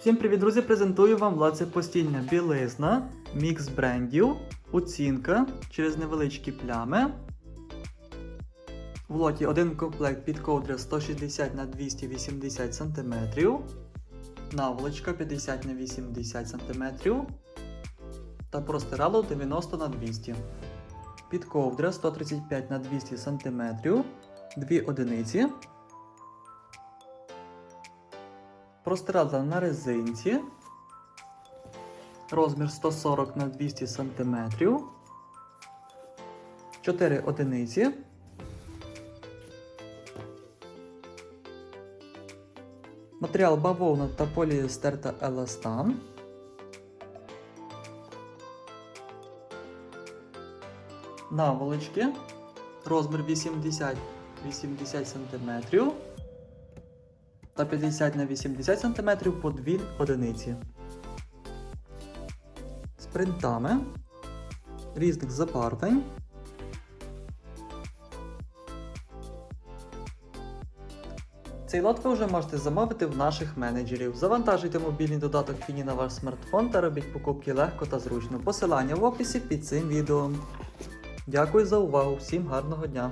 Всім привіт, друзі! Презентую вам влаце постільна білизна, мікс брендів, оцінка через невеличкі плями. В лоті один комплект під ковдра 160 на 280 см, наволочка 50 на 80 см та простирало 90 на 200 Під ковдра 135 на 200 см, дві одиниці. Простирадла на резинці. Розмір 140 на 200 см. 4 одиниці. Матеріал бавовна та поліестер та еластан. Наволочки. Розмір 80 80 см та 50 на 80 см по 2 одиниці. З принтами різних забарвлень. Цей лот ви вже можете замовити в наших менеджерів. Завантажуйте мобільний додаток Фіні на ваш смартфон та робіть покупки легко та зручно. Посилання в описі під цим відео. Дякую за увагу, всім гарного дня!